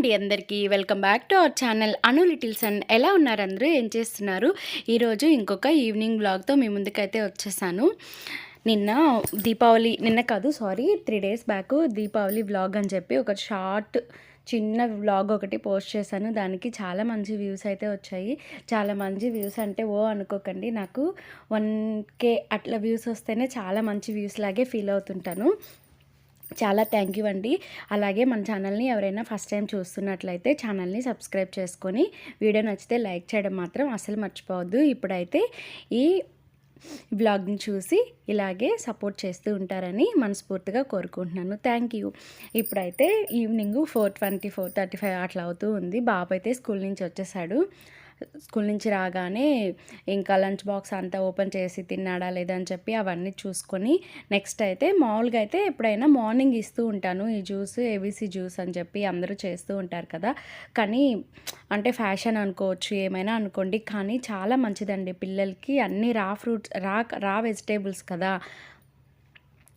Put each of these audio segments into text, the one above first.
అండి అందరికీ. Welcome back to our channel. Anu littles and ఎలా ఉన్నారు అందరూ? ఏం చేస్తున్నారు? ఈరోజు ఇంకొక ఈవినింగ్ బ్లాగ్తో మీ ముందుకైతే వచ్చేసాను. నిన్న దీపావళి నిన్న కాదు sorry three days back Deepavali vlog అని చెప్పి ఒక షార్ట్ చిన్న వ్లాగ్ ఒకటి పోస్ట్ చేశాను. దానికి చాలా మంచి వ్యూస్ అయితే వచ్చాయి. చాలా మంచి వ్యూస్ అంటే ఓ అనుకోకండి నాకు వన్ కే అట్లా వ్యూస్ వస్తేనే చాలా మంచి వ్యూస్ లాగే ఫీల్ అవుతుంటాను. చాలా థ్యాంక్ యూ అండి. అలాగే మన ఛానల్ని ఎవరైనా ఫస్ట్ టైం చూస్తున్నట్లయితే ఛానల్ని సబ్స్క్రైబ్ చేసుకొని వీడియో నచ్చితే లైక్ చేయడం మాత్రం అసలు మర్చిపోవద్దు. ఇప్పుడైతే ఈ బ్లాగ్ని చూసి ఇలాగే సపోర్ట్ చేస్తూ ఉంటారని మనస్ఫూర్తిగా కోరుకుంటున్నాను. థ్యాంక్ యూ ఇప్పుడైతే evening four twenty four thirty five అట్లా అవుతూ ఉంది. బాబు అయితే స్కూల్ నుంచి వచ్చేసాడు. స్కూల్ నుంచి రాగానే ఇంకా లంచ్ బాక్స్ అంతా ఓపెన్ చేసి తిన్నాడా లేదా అని చెప్పి అవన్నీ చూసుకొని నెక్స్ట్ అయితే మామూలుగా అయితే ఎప్పుడైనా మార్నింగ్ ఇస్తూ ఉంటాను. ఈ జ్యూస్ ఏబీసీ జ్యూస్ అని చెప్పి అందరూ చేస్తూ ఉంటారు కదా. కానీ అంటే ఫ్యాషన్ అనుకోవచ్చు ఏమైనా అనుకోండి. కానీ చాలా మంచిదండి. పిల్లలకి అన్ని రా ఫ్రూట్స్ రా రా వెజిటేబుల్స్ కదా.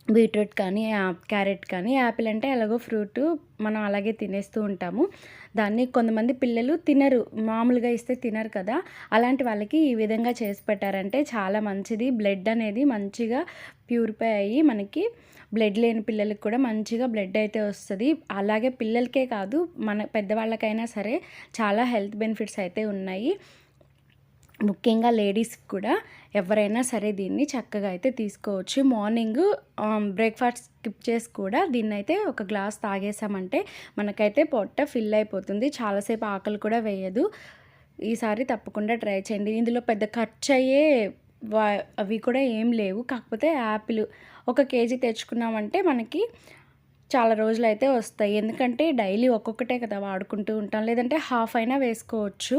బీట్రూట్ కానీ క్యారెట్ కానీ యాపిల్ అంటే ఎలాగో ఫ్రూట్ మనం అలాగే తినేస్తూ ఉంటాము. దాన్ని కొంతమంది పిల్లలు తినరు. మామూలుగా ఇస్తే తినరు కదా. అలాంటి వాళ్ళకి ఈ విధంగా చేసి పెట్టారంటే చాలా మంచిది. బ్లడ్ అనేది మంచిగా ప్యూరిఫై అయ్యి మనకి బ్లడ్ లేని పిల్లలకి కూడా మంచిగా బ్లడ్ అయితే వస్తుంది. అలాగే పిల్లలకే కాదు మన పెద్దవాళ్ళకైనా సరే చాలా హెల్త్ బెనిఫిట్స్ అయితే ఉన్నాయి. ముఖ్యంగా లేడీస్ కూడా ఎవరైనా సరే దీన్ని చక్కగా అయితే తీసుకోవచ్చు. మార్నింగ్ బ్రేక్ఫాస్ట్ స్కిప్ చేసి కూడా దీన్ని అయితే ఒక గ్లాస్ తాగేసామంటే మనకైతే పొట్ట ఫిల్ అయిపోతుంది. చాలాసేపు ఆకలి కూడా వేయదు. ఈసారి తప్పకుండా ట్రై చేయండి. ఇందులో పెద్ద ఖర్చు అయ్యే అవి కూడా ఏం లేవు. కాకపోతే యాపిల్ ఒక కేజీ తెచ్చుకున్నామంటే మనకి చాలా రోజులు అయితే వస్తాయి. ఎందుకంటే డైలీ ఒక్కొక్కటే కదా వాడుకుంటూ ఉంటాం. లేదంటే హాఫ్ అయినా వేసుకోవచ్చు.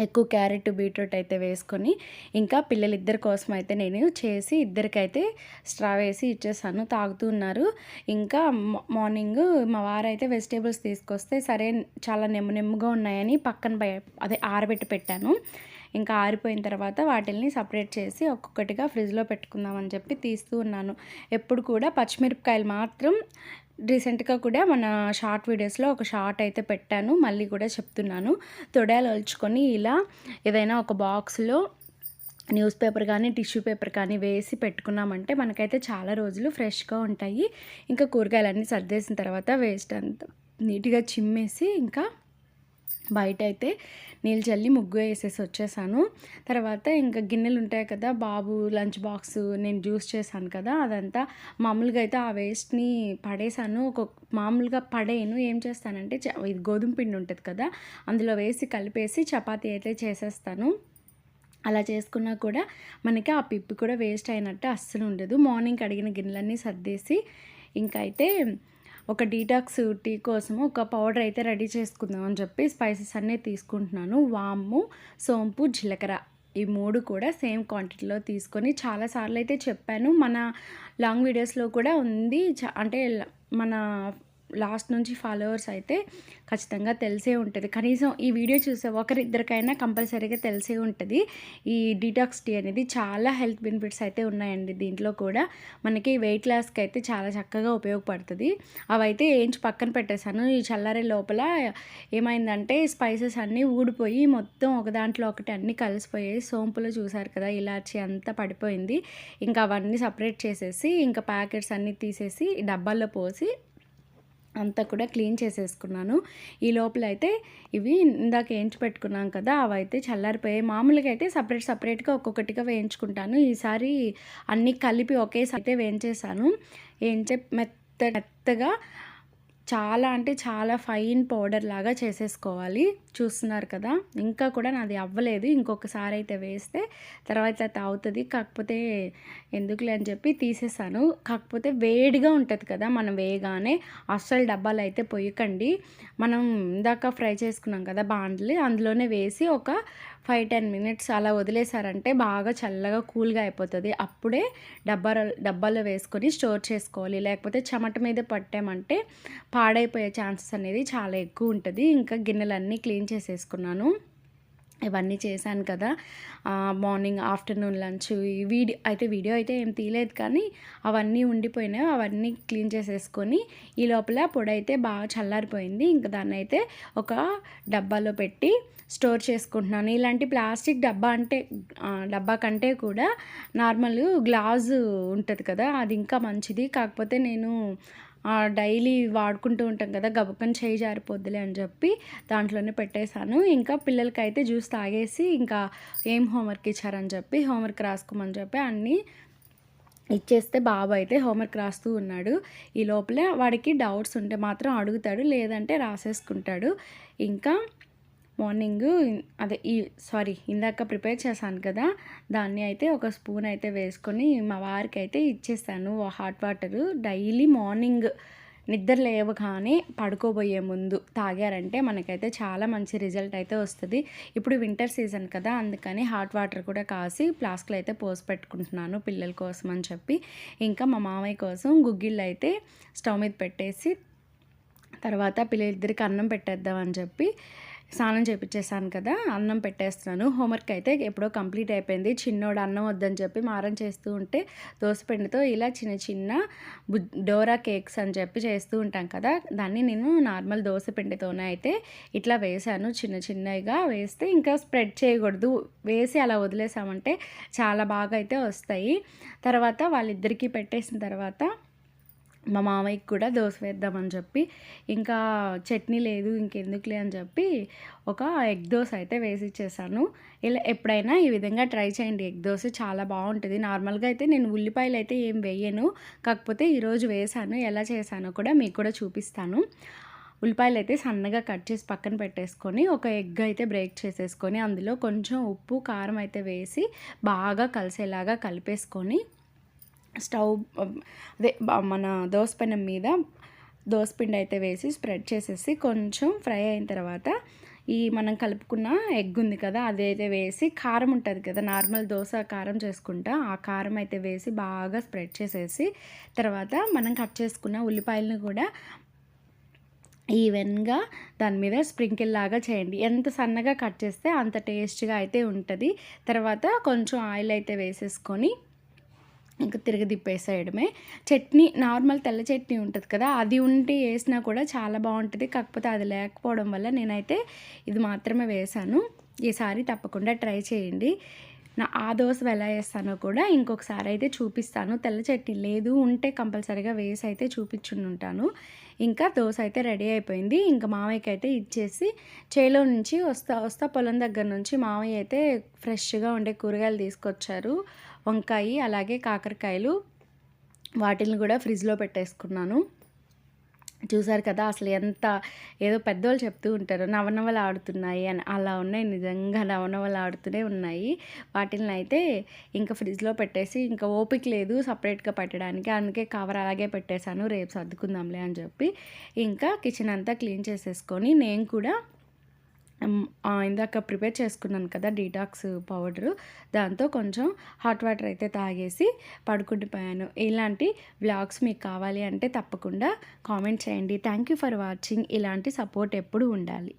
ఎక్కువ క్యారెట్ బీట్రూట్ అయితే వేసుకొని ఇంకా పిల్లలిద్దరి కోసం అయితే నేను చేసి ఇద్దరికైతే స్ట్రా వేసి ఇచ్చేసాను తాగుతూ ఉన్నారు. ఇంకా మార్నింగ్ మా వారైతే వెజిటేబుల్స్ తీసుకొస్తే సరే చాలా నెమ్మ నెమ్మగా ఉన్నాయని పక్కన అదే ఆరబెట్టి పెట్టాను. ఇంకా ఆరిపోయిన తర్వాత వాటిల్ని సపరేట్ చేసి ఒక్కొక్కటిగా ఫ్రిడ్జ్లో పెట్టుకుందామని చెప్పి తీస్తూ ఉన్నాను. ఎప్పుడు కూడా పచ్చిమిరపకాయలు మాత్రం రీసెంట్గా కూడా మన షార్ట్ వీడియోస్లో ఒక షార్ట్ అయితే పెట్టాను మళ్ళీ కూడా చెప్తున్నాను. తొడాలు ఒలుచుకొని ఇలా ఏదైనా ఒక బాక్స్లో న్యూస్ పేపర్ కానీ టిష్యూ పేపర్ కానీ వేసి పెట్టుకున్నామంటే మనకైతే చాలా రోజులు ఫ్రెష్గా ఉంటాయి. ఇంకా కూరగాయలన్నీ సర్దేసిన తర్వాత వేస్ట్ అంతా నీట్గా చిమ్మేసి ఇంకా బయట అయితే నీళ్ళు చల్లి ముగ్గు వేసేసి వచ్చేసాను. తర్వాత ఇంకా గిన్నెలు ఉంటాయి కదా బాబు లంచ్ బాక్స్ నేను జ్యూస్ చేశాను కదా అదంతా మామూలుగా అయితే ఆ వేస్ట్ని పడేసాను. ఒక మామూలుగా పడేయను. ఏం చేస్తానంటే ఇది గోధుమ పిండి ఉంటుంది కదా అందులో వేసి కలిపేసి చపాతీ అయితే చేసేస్తాను. అలా చేసుకున్నా కూడా మనకి ఆ పిప్పి కూడా వేస్ట్ అయినట్టు అస్సలు ఉండదు. మార్నింగ్ కడిగిన గిన్నెలన్నీ సర్దేసి ఇంకా అయితే ఒక డీటాక్స్ టీ కోసము ఒక పౌడర్ అయితే రెడీ చేసుకుందాం అని చెప్పి స్పైసెస్ అన్నీ తీసుకుంటున్నాను. వాము సోంపు జీలకర్ర ఈ మూడు కూడా సేమ్ క్వాంటిటీలో తీసుకొని చాలాసార్లు అయితే చెప్పాను. మన లాంగ్ వీడియోస్లో కూడా ఉంది. అంటే మన లాస్ట్ నుంచి ఫాలోవర్స్ అయితే ఖచ్చితంగా తెలిసే ఉంటుంది. కనీసం ఈ వీడియో చూసే ఒకరిద్దరికైనా కంపల్సరీగా తెలిసే ఉంటుంది. ఈ డీటాక్స్ టీ అనేది చాలా హెల్త్ బెనిఫిట్స్ అయితే ఉన్నాయండి దీంట్లో కూడా. మనకి వెయిట్ లాస్కి అయితే చాలా చక్కగా ఉపయోగపడుతుంది. అవైతే ఏంచి పక్కన పెట్టేశాను. ఈ చల్లారే లోపల ఏమైందంటే స్పైసెస్ అన్నీ ఊడిపోయి మొత్తం ఒక దాంట్లో ఒకటి అన్నీ కలిసిపోయాయి. సోంపులో చూసారు కదా ఇలాచి అంతా పడిపోయింది. ఇంకా అవన్నీ సపరేట్ చేసేసి ఇంకా ప్యాకెట్స్ అన్నీ తీసేసి డబ్బాల్లో పోసి అంతా కూడా క్లీన్ చేసేసుకున్నాను. ఈ లోపల అయితే ఇవి ఇందాక వేయించి పెట్టుకున్నాం కదా అవి అయితే చల్లారిపోయాయి. మామూలుగా అయితే సపరేట్ సపరేట్గా ఒక్కొక్కటిగా వేయించుకుంటాను. ఈసారి అన్నీ కలిపి ఒకేసారి అయితే వేయించేసాను వేయించే మెత్త మెత్తగా చాలా అంటే చాలా ఫైన్ పౌడర్ లాగా చేసేసుకోవాలి. చూస్తున్నారు కదా? ఇంకా కూడా నాది అవ్వలేదు. ఇంకొకసారి అయితే వేస్తే తర్వాత తాగుతుంది. కాకపోతే ఎందుకులే అని చెప్పి తీసేసాను. కాకపోతే వేడిగా ఉంటుంది కదా? మనం వేయగానే అస్సలు డబ్బాలు అయితే పొయ్యకండి. మనం ఇందాక ఫ్రై చేసుకున్నాం కదా బాండ్లు అందులోనే వేసి ఒక ఫైవ్ టెన్ మినిట్స్ అలా వదిలేసారంటే బాగా చల్లగా కూల్గా అయిపోతుంది. అప్పుడే డబ్బా డబ్బాలో వేసుకొని స్టోర్ చేసుకోవాలి. లేకపోతే చెమట మీద పట్టామంటే పాడైపోయే ఛాన్సెస్ అనేది చాలా ఎక్కువ ఉంటుంది. ఇంకా గిన్నెలన్నీ క్లీన్ చేసేసుకున్నాను. ఇవన్నీ చేశాను కదా. మార్నింగ్ ఆఫ్టర్నూన్ లంచ్ వీడియో అయితే వీడియో అయితే ఏం తీయలేదు కానీ అవన్నీ ఉండిపోయినాయి. అవన్నీ క్లీన్ చేసేసుకొని ఈ లోపల పొడి అయితే బాగా చల్లారిపోయింది. ఇంకా దాన్ని అయితే ఒక డబ్బాలో పెట్టి స్టోర్ చేసుకుంటున్నాను. ఇలాంటి ప్లాస్టిక్ డబ్బా అంటే డబ్బా కంటే కూడా నార్మల్ గ్లాస్ ఉంటుంది కదా అది ఇంకా మంచిది. కాకపోతే నేను డైలీ వాడుకుంటూ ఉంటాం కదా గబక్కని చేయి జారిపోద్దులే అని చెప్పి దాంట్లోనే పెట్టేశాను. ఇంకా పిల్లలకి అయితే జ్యూస్ తాగేసి ఇంకా ఏం హోంవర్క్ ఇచ్చారని చెప్పి హోంవర్క్ రాసుకోమని చెప్పి అన్నీ ఇచ్చేస్తే బాబు అయితే హోంవర్క్ రాస్తూ ఉన్నాడు. ఈ లోపల వాడికి డౌట్స్ ఉంటే మాత్రం అడుగుతాడు లేదంటే రాసేసుకుంటాడు. ఇంకా మార్నింగ్ అదే ఈ సారీ ఇందాక ప్రిపేర్ చేశాను కదా దాన్ని అయితే ఒక స్పూన్ అయితే వేసుకొని మా వారికి అయితే ఇచ్చేసాను హాట్ వాటర్ డైలీ మార్నింగ్ నిద్ర లేవగానే పడుకోబోయే ముందు తాగారంటే మనకైతే చాలా మంచి రిజల్ట్ అయితే వస్తుంది. ఇప్పుడు వింటర్ సీజన్ కదా అందుకని హాట్ వాటర్ కూడా కాసి ఫ్లాస్క్లో అయితే పోసి పెట్టుకుంటున్నాను పిల్లల కోసం అని చెప్పి. ఇంకా మా మామయ్య కోసం గుగ్గిళ్ళు అయితే స్టవ్ మీద పెట్టేసి తర్వాత పిల్లలిద్దరికి అన్నం పెట్టేద్దామని చెప్పి స్నానం చేపించేసాను కదా అన్నం పెట్టేస్తున్నాను. హోంవర్క్ అయితే ఎప్పుడో కంప్లీట్ అయిపోయింది. చిన్నోడు అన్నం వద్దని చెప్పి మారం చేస్తూ ఉంటే దోసపిండితో ఇలా చిన్న చిన్న బు డోరా కేక్స్ అని చెప్పి చేస్తూ ఉంటాం కదా దాన్ని నేను నార్మల్ దోసపిండితోనే అయితే ఇట్లా వేసాను చిన్న చిన్నగా వేస్తే ఇంకా స్ప్రెడ్ చేయకూడదు. వేసి అలా వదిలేసామంటే చాలా బాగా అయితే వస్తాయి. తర్వాత వాళ్ళిద్దరికీ పెట్టేసిన తర్వాత మా మామయ్యకి కూడా దోశ వేద్దామని చెప్పి ఇంకా చట్నీ లేదు ఇంకెందుకులే అని చెప్పి ఒక ఎగ్ దోశ అయితే వేసి ఇచ్చేసాను. ఇలా ఎప్పుడైనా ఈ విధంగా ట్రై చేయండి. ఎగ్ దోశ చాలా బాగుంటుంది. నార్మల్గా అయితే నేను ఉల్లిపాయలు అయితే ఏం వేయను. కాకపోతే ఈరోజు వేసాను ఎలా చేశానో కూడా మీకు కూడా చూపిస్తాను. ఉల్లిపాయలు అయితే సన్నగా కట్ చేసి పక్కన పెట్టేసుకొని ఒక ఎగ్ అయితే బ్రేక్ చేసేసుకొని అందులో కొంచెం ఉప్పు కారం అయితే వేసి బాగా కలిసేలాగా కలిపేసుకొని స్టవ్ అదే మన దోసపెనం మీద దోసపిండి అయితే వేసి స్ప్రెడ్ చేసేసి కొంచెం ఫ్రై అయిన తర్వాత ఈ మనం కలుపుకున్న ఎగ్ ఉంది కదా అదైతే వేసి కారం ఉంటుంది కదా నార్మల్ దోశ కారం చేసుకుంటా ఆ కారం అయితే వేసి బాగా స్ప్రెడ్ చేసేసి తర్వాత మనం కట్ చేసుకున్న ఉల్లిపాయలను కూడా ఈవెన్గా దాని మీద స్ప్రింకిల్ లాగా చేయండి. ఎంత సన్నగా కట్ చేస్తే అంత టేస్ట్గా అయితే ఉంటుంది. తర్వాత కొంచెం ఆయిల్ అయితే వేసేసుకొని ఇంకా తిరిగి తిప్పేసేయడమే. చట్నీ నార్మల్ తెల్ల చట్నీ ఉంటుంది కదా అది ఉంటే వేసినా కూడా చాలా బాగుంటుంది. కాకపోతే అది లేకపోవడం వల్ల నేనైతే ఇది మాత్రమే వేశాను. ఈసారి తప్పకుండా ట్రై చేయండి. నా ఆ దోశ ఎలా వేస్తానో కూడా ఇంకొకసారి అయితే చూపిస్తాను. తెల్ల చట్నీ లేదు ఉంటే కంపల్సరీగా వేసి అయితే చూపించుంటాను ఇంకా దోశ అయితే రెడీ అయిపోయింది. ఇంకా మామయ్యకి అయితే ఇచ్చేసి చేలో నుంచి వస్తా వస్తా పొలం దగ్గర నుంచి మామయ్య అయితే ఫ్రెష్గా ఉండే కూరగాయలు తీసుకొచ్చారు. వంకాయ అలాగే కాకరకాయలు వాటిని కూడా ఫ్రిడ్జ్లో పెట్టేసుకున్నాను. చూసారు కదా అసలు ఎంత ఏదో పెద్దవాళ్ళు చెప్తూ ఉంటారు నవనవలు ఆడుతున్నాయి అని. అలా ఉన్నాయి నిజంగా నవనవలు ఆడుతూనే ఉన్నాయి. వాటిని అయితే ఇంకా ఫ్రిడ్జ్లో పెట్టేసి ఇంకా ఓపిక లేదు సపరేట్గా పెట్టడానికి. అందుకే కవర్ అలాగే పెట్టేశాను రేపు సర్దుకుందాంలే అని చెప్పి. ఇంకా కిచెన్ అంతా క్లీన్ చేసేసుకొని నేను కూడా ఇందాక ప్రిపేర్ చేసుకున్నాను కదా డీటాక్స్ పౌడరు. దాంతో కొంచెం హాట్ వాటర్ అయితే తాగేసి పడుకుండిపోయాను. ఇలాంటి వ్లాగ్స్ మీకు కావాలి అంటే తప్పకుండా కామెంట్ చేయండి. Thank you for watching. ఇలాంటి సపోర్ట్ ఎప్పుడు ఉండాలి.